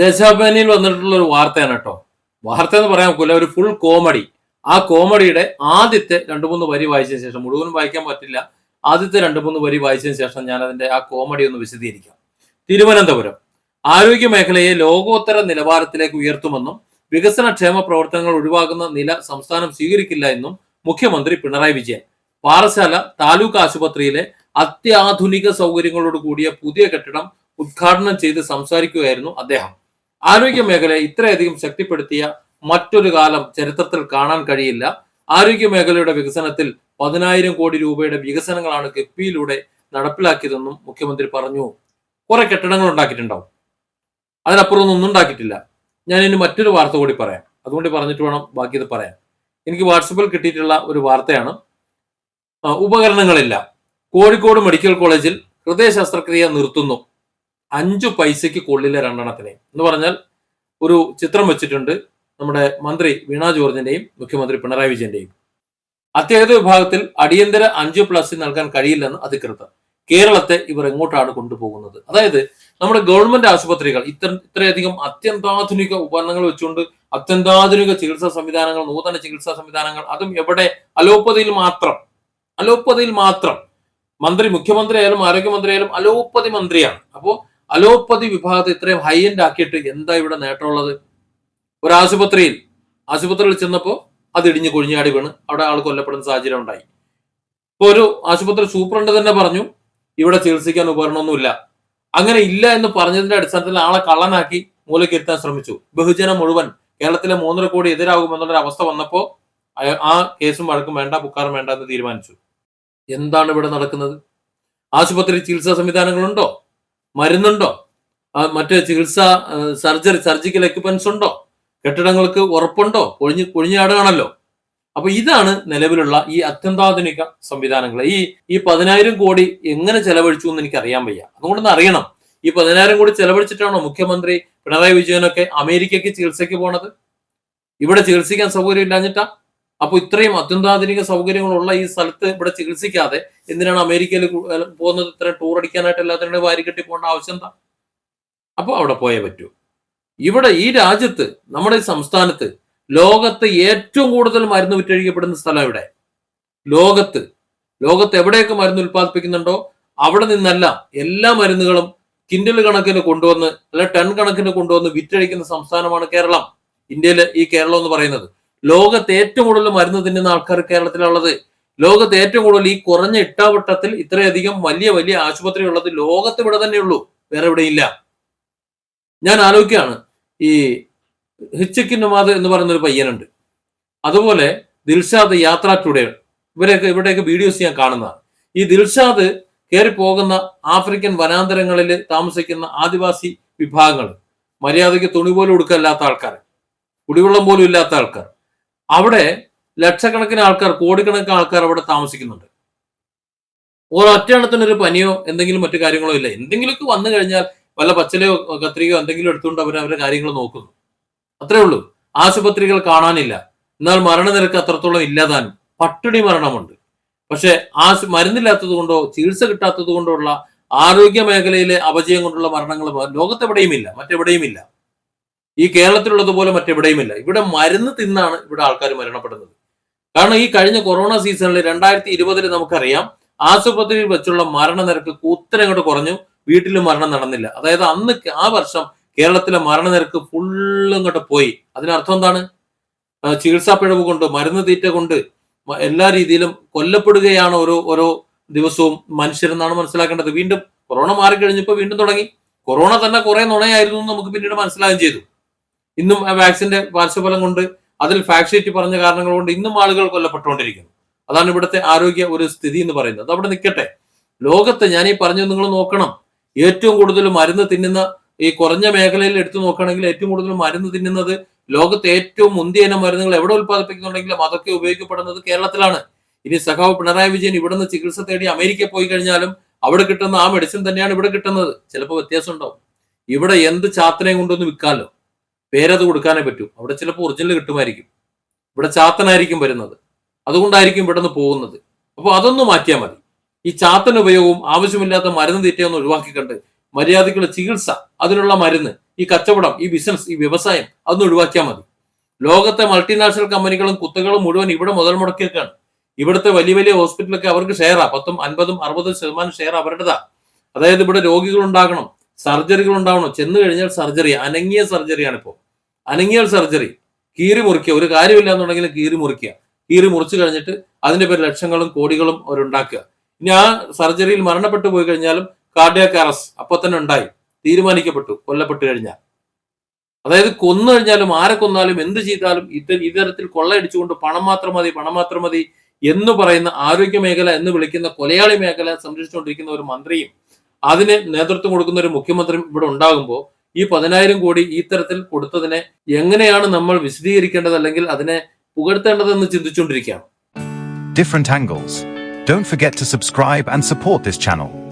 ദേശാഭിമാനിയിൽ വന്നിട്ടുള്ള ഒരു വാർത്തയാണ് കേട്ടോ. വാർത്ത എന്ന് പറയാൻ ഒക്കില്ല ഒരു ഫുൾ കോമഡി ആ കോമഡിയുടെ ആദ്യത്തെ രണ്ടു മൂന്ന് വരി വായിച്ചതിന് ശേഷം മുഴുവനും വായിക്കാൻ പറ്റില്ല ആദ്യത്തെ രണ്ടു മൂന്ന് വരി വായിച്ചതിന് ശേഷം ഞാൻ അതിന്റെ ആ കോമഡി ഒന്ന് വിശദീകരിക്കാം. തിരുവനന്തപുരം. ആരോഗ്യ മേഖലയെ ലോകോത്തര നിലവാരത്തിലേക്ക് ഉയർത്തുമെന്നും വികസനക്ഷേമ പ്രവർത്തനങ്ങൾ ഒഴിവാക്കുന്ന നില സംസ്ഥാനം സ്വീകരിക്കില്ല എന്നും മുഖ്യമന്ത്രി പിണറായി വിജയൻ. പാറശാല താലൂക്ക് ആശുപത്രിയിലെ അത്യാധുനിക സൗകര്യങ്ങളോട് കൂടിയ പുതിയ കെട്ടിടം ഉദ്ഘാടനം ചെയ്ത് സംസാരിക്കുകയായിരുന്നു അദ്ദേഹം. ആരോഗ്യ മേഖലയെ ഇത്രയധികം ശക്തിപ്പെടുത്തിയ മറ്റൊരു കാലം ചരിത്രത്തിൽ കാണാൻ കഴിയില്ല. ആരോഗ്യ മേഖലയുടെ വികസനത്തിൽ പതിനായിരം കോടി രൂപയുടെ വികസനങ്ങളാണ് കിഫ്ബിയിലൂടെ നടപ്പിലാക്കിയതെന്നും മുഖ്യമന്ത്രി പറഞ്ഞു. കുറെ കെട്ടിടങ്ങൾ ഉണ്ടാക്കിയിട്ടുണ്ടാവും. അതിനപ്പുറം ഒന്നും ഉണ്ടാക്കിയിട്ടില്ല. ഞാൻ ഇനി മറ്റൊരു വാർത്ത കൂടി പറയാം. അതുകൊണ്ട് പറഞ്ഞിട്ട് വേണം ബാക്കി ഇത് പറയാൻ. എനിക്ക് വാട്സപ്പിൽ കിട്ടിയിട്ടുള്ള ഒരു വാർത്തയാണ്. ഉപകരണങ്ങളില്ല. കോഴിക്കോട് മെഡിക്കൽ കോളേജിൽ ഹൃദയ ശസ്ത്രക്രിയ നിർത്തുന്നു. അഞ്ചു പൈസയ്ക്ക് കൊള്ളില്ല രണ്ടെണ്ണത്തിനെ എന്ന് പറഞ്ഞാൽ ഒരു ചിത്രം വെച്ചിട്ടുണ്ട് നമ്മുടെ മന്ത്രി വീണ ജോർജിന്റെയും മുഖ്യമന്ത്രി പിണറായി വിജയന്റെയും. അത്യാഹിത വിഭാഗത്തിൽ അടിയന്തര അഞ്ച് പ്ലസ് നൽകാൻ കഴിയില്ലെന്ന് അധികൃതർ. കേരളത്തെ ഇവർ എങ്ങോട്ടാണ് കൊണ്ടുപോകുന്നത്? അതായത് നമ്മുടെ ഗവൺമെന്റ് ആശുപത്രികൾ ഇത്ര ഇത്രയധികം അത്യന്താധുനിക ഉപകരണങ്ങൾ വെച്ചുകൊണ്ട് അത്യന്താധുനിക ചികിത്സാ സംവിധാനങ്ങൾ നൂതന ചികിത്സാ സംവിധാനങ്ങൾ അതും എവിടെ? അലോപ്പതിയിൽ മാത്രം. അലോപ്പതിയിൽ മാത്രം. മന്ത്രി മുഖ്യമന്ത്രി ആയാലും ആരോഗ്യമന്ത്രി ആയാലും അലോപ്പതി മന്ത്രിയാണ്. അപ്പോ അലോപ്പതി വിഭാഗത്തെ ഇത്രയും ഹൈ എൻഡ് ആക്കിയിട്ട് എന്താ ഇവിടെ നേട്ടമുള്ളത്? ഒരു ആശുപത്രിയിൽ ആശുപത്രിയിൽ ചെന്നപ്പോൾ അത് ഇടിഞ്ഞ് കുഴിഞ്ഞാടി വീണ്. അവിടെ ആൾ കൊല്ലപ്പെടുന്ന സാഹചര്യം ഉണ്ടായി. ഇപ്പൊ ഒരു ആശുപത്രി സൂപ്രണ്ട് തന്നെ പറഞ്ഞു ഇവിടെ ചികിത്സിക്കാൻ ഉപകരണമൊന്നുമില്ല. അങ്ങനെ ഇല്ല എന്ന് പറഞ്ഞതിന്റെ അടിസ്ഥാനത്തിൽ ആളെ കള്ളനാക്കി മൂലക്കിരുത്താൻ ശ്രമിച്ചു. ബഹുജനം മുഴുവൻ കേരളത്തിലെ മൂന്നര കോടി എതിരാകുമെന്നുള്ളൊരു അവസ്ഥ വന്നപ്പോൾ ആ കേസും വഴക്കും വേണ്ട ബുക്കാറും വേണ്ട എന്ന് തീരുമാനിച്ചു. എന്താണ് ഇവിടെ നടക്കുന്നത്? ആശുപത്രി ചികിത്സാ സംവിധാനങ്ങളുണ്ടോ? മരുന്നുണ്ടോ? മറ്റേ ചികിത്സ സർജറി സർജിക്കൽ എക്യുപ്മെന്റ്സ് ഉണ്ടോ? കെട്ടിടങ്ങൾക്ക് ഉറപ്പുണ്ടോ? കൊഴിഞ്ഞ് കൊഴിഞ്ഞാടുകയാണല്ലോ അപ്പൊ ഇതാണ് നിലവിലുള്ള ഈ അത്യന്താധുനിക സംവിധാനങ്ങൾ. ഈ ഈ പതിനായിരം കോടി എങ്ങനെ ചെലവഴിച്ചു എന്ന് എനിക്ക് അറിയാൻ വയ്യ. അതുകൊണ്ടൊന്ന് അറിയണം. ഈ പതിനായിരം കോടി ചെലവഴിച്ചിട്ടാണോ മുഖ്യമന്ത്രി പിണറായി വിജയനൊക്കെ അമേരിക്കയ്ക്ക് ചികിത്സയ്ക്ക് പോണത്? ഇവിടെ ചികിത്സിക്കാൻ സൗകര്യം ഇല്ലാഞ്ഞിട്ടാ? അപ്പൊ ഇത്രയും അത്യന്താധുനിക സൗകര്യങ്ങളുള്ള ഈ സ്ഥലത്ത് ഇവിടെ ചികിത്സിക്കാതെ എന്തിനാണ് അമേരിക്കയിൽ പോകുന്നത്? ഇത്ര ടൂർ അടിക്കാനായിട്ട് എല്ലാത്തിനും വാരി കെട്ടി പോകേണ്ട ആവശ്യം എന്താ? അപ്പോൾ അവിടെ പോയേ പറ്റൂ. ഇവിടെ ഈ രാജ്യത്ത് നമ്മുടെ സംസ്ഥാനത്ത് ലോകത്ത് ഏറ്റവും കൂടുതൽ മരുന്ന് വിറ്റഴിക്കപ്പെടുന്ന സ്ഥലം ഇവിടെ ലോകത്ത്. ലോകത്ത് എവിടെയൊക്കെ മരുന്ന് ഉൽപ്പാദിപ്പിക്കുന്നുണ്ടോ? അവിടെ നിന്നല്ല എല്ലാ മരുന്നുകളും കിൻഡൽ കണക്കിന് കൊണ്ടുവന്ന് അല്ലെ ടൺ കണക്കിന് കൊണ്ടുവന്ന് വിറ്റഴിക്കുന്ന സംസ്ഥാനമാണ് കേരളം. ഇന്ത്യയിലെ ഈ കേരളം എന്ന് പറയുന്നത്. ലോകത്ത് ഏറ്റവും കൂടുതൽ മരുന്ന് തിന്നുന്ന ആൾക്കാർ കേരളത്തിലുള്ളത്. ലോകത്ത് ഏറ്റവും കൂടുതൽ ഈ കുറഞ്ഞ ഇട്ടാവട്ടത്തിൽ ഇത്രയധികം വലിയ വലിയ ആശുപത്രി ഉള്ളത് ലോകത്ത് ഇവിടെ തന്നെയുള്ളൂ വേറെ എവിടെയില്ല ഞാൻ ആലോചിക്കുകയാണ്. ഈ ഹിച്ചക്കി നമാദ് എന്ന് പറയുന്ന ഒരു പയ്യനുണ്ട്. അതുപോലെ ദിൽഷാദ് യാത്ര ടുഡേ ഇവരെയൊക്കെ ഇവിടെയൊക്കെ വീഡിയോസ് ഞാൻ കാണുന്നതാണ്. ഈ ദിൽഷാദ് കയറി പോകുന്ന ആഫ്രിക്കൻ വനാന്തരങ്ങളിൽ താമസിക്കുന്ന ആദിവാസി വിഭാഗങ്ങൾ. മര്യാദയ്ക്ക് തുണി പോലും ഉടുക്കല്ലാത്ത ആൾക്കാർ കുടിവെള്ളം പോലും ഇല്ലാത്ത ആൾക്കാർ അവിടെ ലക്ഷക്കണക്കിന് ആൾക്കാർ കോടിക്കണക്കിന് ആൾക്കാർ അവിടെ താമസിക്കുന്നുണ്ട്. ഒരൊറ്റ ഒരു പനിയോ എന്തെങ്കിലും മറ്റു കാര്യങ്ങളോ ഇല്ല. എന്തെങ്കിലുമൊക്കെ വന്നു കഴിഞ്ഞാൽ വല്ല പച്ചിലയോ കത്രികയോ എന്തെങ്കിലും എടുത്തുകൊണ്ട് അവർ അവരുടെ കാര്യങ്ങൾ നോക്കുന്നു. അത്രേ ഉള്ളൂ. ആശുപത്രികൾ കാണാനില്ല. എന്നാൽ മരണനിരക്ക് അത്രത്തോളം ഇല്ലാതാനും പട്ടിണി മരണമുണ്ട്. പക്ഷെ ആ മരുന്നില്ലാത്തത് കൊണ്ടോ ചികിത്സ കിട്ടാത്തത് കൊണ്ടോ ഉള്ള ആരോഗ്യ മേഖലയിലെ അപജയം കൊണ്ടുള്ള മരണങ്ങൾ ലോകത്തെവിടെയും ഇല്ല. മറ്റെവിടെയും ഇല്ല. ഈ കേരളത്തിലുള്ളതുപോലെ മറ്റെവിടെയുമില്ല. ഇവിടെ മരുന്ന് തിന്നാണ് ഇവിടെ ആൾക്കാർ മരണപ്പെടുന്നത്. കാരണം ഈ കഴിഞ്ഞ കൊറോണ സീസണിൽ രണ്ടായിരത്തി ഇരുപതിൽ നമുക്കറിയാം ആശുപത്രിയിൽ വെച്ചുള്ള മരണനിരക്ക് കുത്തനങ്ങോട്ട് കുറഞ്ഞു വീട്ടിലും മരണം നടന്നില്ല. അതായത് അന്ന് ആ വർഷം കേരളത്തിലെ മരണനിരക്ക് ഫുള്ളും ഇങ്ങോട്ട് പോയി. അതിനർത്ഥം എന്താണ്? ചികിത്സാ പിഴവ് കൊണ്ട് മരുന്ന് തീറ്റ കൊണ്ട് എല്ലാ രീതിയിലും കൊല്ലപ്പെടുകയാണ് ഓരോ ഓരോ ദിവസവും മനുഷ്യരെന്നാണ് മനസ്സിലാക്കേണ്ടത്. വീണ്ടും കൊറോണ മാറിക്കഴിഞ്ഞപ്പോൾ വീണ്ടും തുടങ്ങി. കൊറോണ തന്നെ കുറെ നുണയായിരുന്നു നമുക്ക് പിന്നീട് മനസ്സിലാകുകയും ചെയ്തു. ഇന്നും ആ വാക്സിന്റെ പാർശ്വഫലം കൊണ്ട് അതിൽ ഫാക്സിറ്റി പറഞ്ഞ കാരണങ്ങൾ കൊണ്ട് ഇന്നും ആളുകൾ കൊല്ലപ്പെട്ടുകൊണ്ടിരിക്കുന്നു. അതാണ് ഇവിടുത്തെ ആരോഗ്യ ഒരു സ്ഥിതി എന്ന് പറയുന്നത്. അത് അവിടെ നിൽക്കട്ടെ. ലോകത്തെ ഞാൻ ഈ പറഞ്ഞു നിങ്ങൾ നോക്കണം. ഏറ്റവും കൂടുതൽ മരുന്ന് തിന്നുന്ന ഈ കുറഞ്ഞ മേഖലയിൽ എടുത്തു നോക്കുകയാണെങ്കിൽ ഏറ്റവും കൂടുതൽ മരുന്ന് തിന്നുന്നത് ലോകത്തെ ഏറ്റവും മുന്തിയ ഇനം മരുന്നുകൾ എവിടെ ഉൽപ്പാദിപ്പിക്കുന്നുണ്ടെങ്കിലും അതൊക്കെ ഉപയോഗിക്കപ്പെടുന്നത് കേരളത്തിലാണ്. ഇനി സഖാവ് പിണറായി വിജയൻ ഇവിടുന്ന് ചികിത്സ തേടി അമേരിക്കയിൽ പോയി കഴിഞ്ഞാലും അവിടെ കിട്ടുന്ന ആ മെഡിസിൻ തന്നെയാണ് ഇവിടെ കിട്ടുന്നത്. ചിലപ്പോൾ വ്യത്യാസം ഉണ്ടാവും. ഇവിടെ എന്ത് ചാത്തനെയും കൊണ്ടൊന്ന് വിൽക്കാമല്ലോ. പേരത് കൊടുക്കാനേ പറ്റൂ. അവിടെ ചിലപ്പോൾ ഒറിജിനൽ കിട്ടുമായിരിക്കും. ഇവിടെ ചാത്തനായിരിക്കും വരുന്നത്. അതുകൊണ്ടായിരിക്കും ഇവിടെ നിന്ന് പോകുന്നത്. അപ്പോൾ അതൊന്ന് മാറ്റിയാൽ മതി. ഈ ചാത്തൻ ഉപയോഗവും ആവശ്യമില്ലാത്ത മരുന്ന് തീറ്റയൊന്നും ഒഴിവാക്കിക്കണ്ട്. മര്യാദയ്ക്കുള്ള ചികിത്സ അതിനുള്ള മരുന്ന് ഈ കച്ചവടം ഈ ബിസിനസ് ഈ വ്യവസായം അതൊന്ന് ഒഴിവാക്കിയാൽ മതി. ലോകത്തെ മൾട്ടിനാഷണൽ കമ്പനികളും കുത്തകളും മുഴുവൻ ഇവിടെ മുതൽ മുടക്കിയേക്കാണ്. ഇവിടുത്തെ വലിയ വലിയ ഹോസ്പിറ്റലൊക്കെ അവർക്ക് ഷെയറാ പത്തും അൻപതും അറുപതും ശതമാനം ഷെയർ അവരുടേതാ. അതായത് ഇവിടെ രോഗികൾ ഉണ്ടാകണം സർജറികൾ ഉണ്ടാവണം ചെന്ന് കഴിഞ്ഞാൽ സർജറി അനങ്ങിയ സർജറിയാണ് ഇപ്പോൾ അനങ്ങിയ സർജറി. കീറി മുറിക്കുക. ഒരു കാര്യമില്ല എന്നുണ്ടെങ്കിൽ കീറി മുറിക്കുക. കീറി മുറിച്ചു കഴിഞ്ഞിട്ട് അതിന്റെ പേര് ലക്ഷങ്ങളും കോടികളും അവരുണ്ടാക്കുക ഇനി ആ സർജറിയിൽ മരണപ്പെട്ടു പോയി കഴിഞ്ഞാലും കാർഡിയാക് അറസ്റ്റ് അപ്പൊ തന്നെ ഉണ്ടായി. തീരുമാനിക്കപ്പെട്ടു. കൊല്ലപ്പെട്ടു കഴിഞ്ഞാൽ. അതായത് കൊന്നു കഴിഞ്ഞാലും ആരെ കൊന്നാലും എന്ത് ചെയ്താലും ഇത് ഇത്തരത്തിൽ കൊള്ളയടിച്ചുകൊണ്ട് പണം മാത്രം മതി പണം മാത്രം മതി എന്ന് പറയുന്ന ആരോഗ്യ മേഖല എന്ന് വിളിക്കുന്ന കൊലയാളി മേഖല സംരക്ഷിച്ചുകൊണ്ടിരിക്കുന്ന ഒരു മന്ത്രിയും അതിന് നേതൃത്വം കൊടുക്കുന്ന ഒരു മുഖ്യമന്ത്രിയും ഇവിടെ ഉണ്ടാകുമ്പോൾ ഈ പതിനായിരം കോടി ഈ തരത്തിൽ കൊടുത്തതിനെ എങ്ങനെയാണ് നമ്മൾ വിശദീകരിക്കേണ്ടത് അല്ലെങ്കിൽ അതിനെ പുകഴ്ത്തേണ്ടതെന്ന് ചിന്തിച്ചുകൊണ്ടിരിക്കുകയാണ് different angles. Don't forget to subscribe and support this channel.